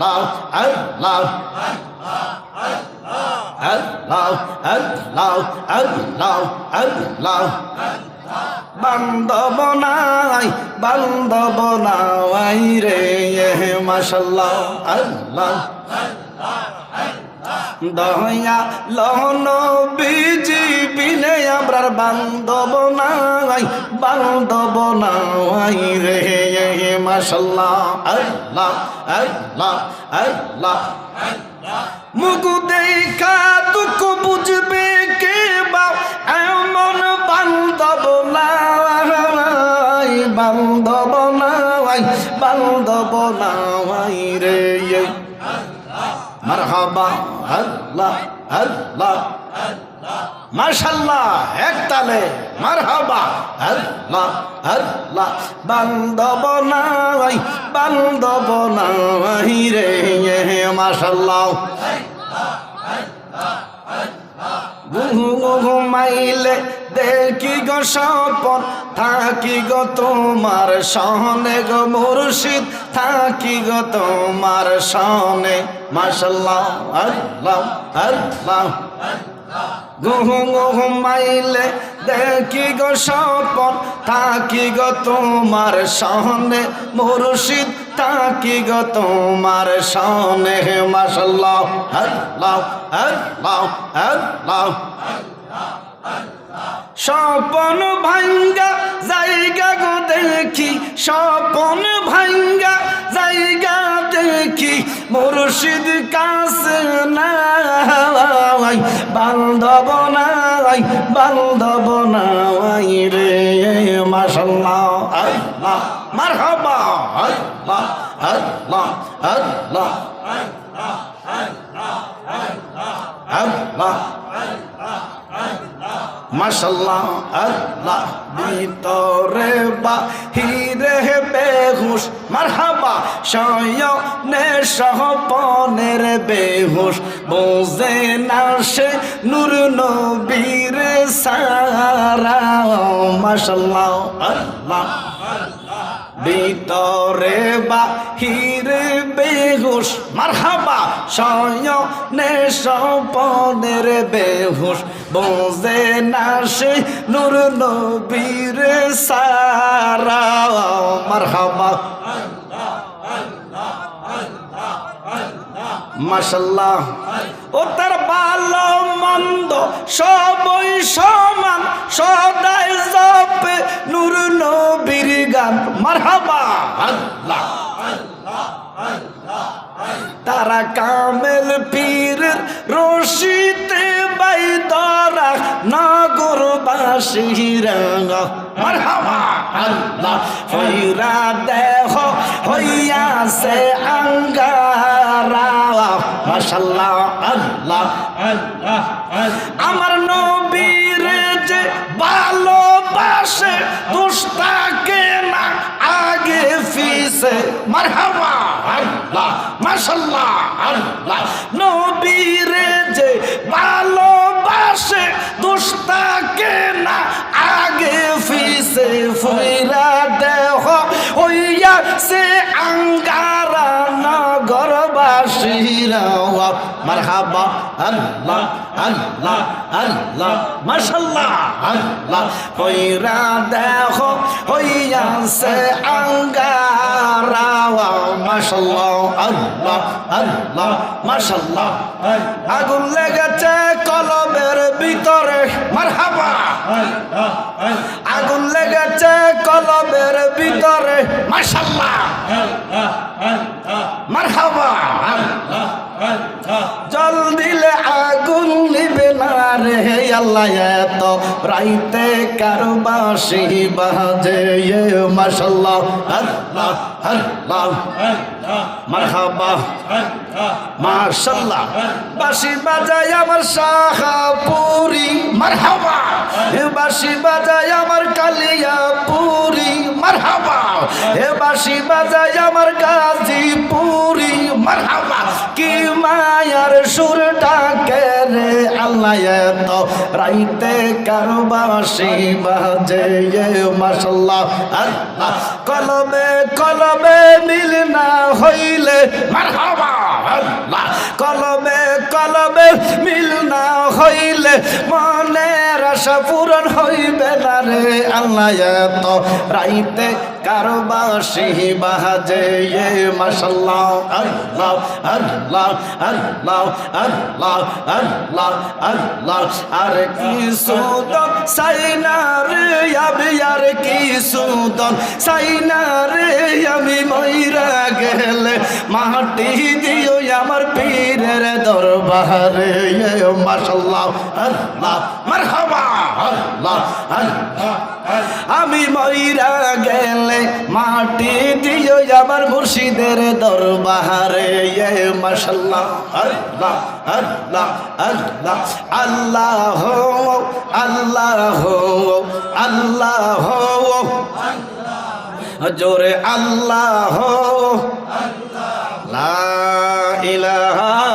আল্লাহ আল্লাহ আল্লাহ আল্লাহ আল্লাহ আল্লাহ। বান্ধব নাই বান্ধব নাই রে মাসাল্লাহ আল্লাহ। দয়া লহন বিজি বিনে আমরার বান্ধব নাই বান্ধব নাই রে। মাসাল্লাহ আল্লাহ আল্লাহ আল্লাহ। মুখ দেখা দুঃখ বুঝবে কে বা? এমন বান্ধব নাই বান্ধব নাই বান্ধব নাই রে। ঘুমাইলে দেখি গো স্বপন থাকি গো তোমার সহনে গো মুর্শিদ থাকি গো তোমার সহনে। মাশাল্লাহ, আল্লাহ আল্লাহ। ঘুমাইলে দেখি গো স্বপন থাকি গো তোমার সহনে। মুর্শিদ, থাকি গো তোমার সহনে। মাশাল্লাহ, আল্লাহ আল্লাহ আল্লাহ। স্বপন ভাঙ্গা জায়গা গো দেখি, স্বপন ভাঙ্গা জায়গা দেখি মুর্শিদ কাছে নাই? বান্ধব নাই বান্ধব নাই রে মাসাল্লাহ আল্লাহ, মারহাবা। আল্লাহ আল্লাহ আল্লাহ। মাশাল্লাহ আল্লাহ ভিতরে বাহিরে বেহুশ, মারহাবা, সয়নে সহপনের বেহুশ, বোঝে না সে নূর নবীর সারা মাসাল্লাহ আল্লাহ। ভিতরে বাহিরে বেহুশ। মারহাবা, শয়নে সপনের বেহুশ। বোঝে না সে নূর নবীর সারা। মারহাবা। মাশাল্লাহ। ও তার ভালো মন্দ সবই সমান তারা কামেল পীর রশিতে বাই বাইদরা নগরবাসীরা মারহাবা। আল্লাহ হইরা দেহ হইয়াছে আঙ্গারা। মাশাল্লাহ, আল্লাহ। আমার নবীর যে ভালোবাসে আগে ফিসে মারহামা আল্লাহ মাশাল্লাহ আল্লাহ। নবীর যে ভালোবাসে, দুষ্টাকে না আগে ফিসে ফুইরা দেহ হইয়া সে আঙ্গারা নগরবাসীরা মারহাবা, আল্লাহ আল্লাহ আল্লাহ মাশাল্লাহ আল্লাহ। হইরা দেহ হইয়াছে আঙ্গারা মাশাল্লাহ আল্লাহ আল্লাহ মাশাল্লাহ আগুন লেগেছে কলবের ভিতরে, মারহাবা। আগুন লেগেছে কলবের ভিতরে মাশাল্লাহ মারহাবা। জল দিলে আগুন নিবে না রে। আল্লাহ এত রাইতে কারও বাসি বাজে মাশাল্লাহ। আল্লাহ আল্লাহ। মারহাবা। মাশাল্লাহ। বাসি বাজায় আমার শাহাপুরি মারহাবা। বাসি বাজায় আমার কালিয়াপুরি। মারহাবা। এ বাসি বাজায় আমার গাজীপুরি। মায়ার সুরটা কে রে আল্লাহ এত রাইতে কারবাসি বাজে মাসাল্লাহ আল্লাহ। কলবে কলবে মিল না হইলে কলবে কলবে মিল না হইলে মনের আশা পূরণ হইবে না রে আল্লাহ এত রাইতে কারবাসি বাজে মাসাল্লাহ আল্লাহ আল্লাহ আল্লাহ আল্লাহ আল্লাহ আল্লাহ। আর কি সুদন সাইনা রে আমি, আর কি সুদন সাইনা রে আমি ময়রা গেলে মাটি দিও আমার পীরের দরবারে মাশাল্লাহ, আল্লাহ, মারহাবা, আল্লাহ আল্লাহ। আমি ময়রা গেলে মাটি দিও আমার মুর্শিদের দরবারে মাশাল্লাহ, আল্লাহ আল্লাহ আল্লাহ আল্লাহ আল্লাহ আল্লাহ, জোরে আল্লাহ, লা ইলাহা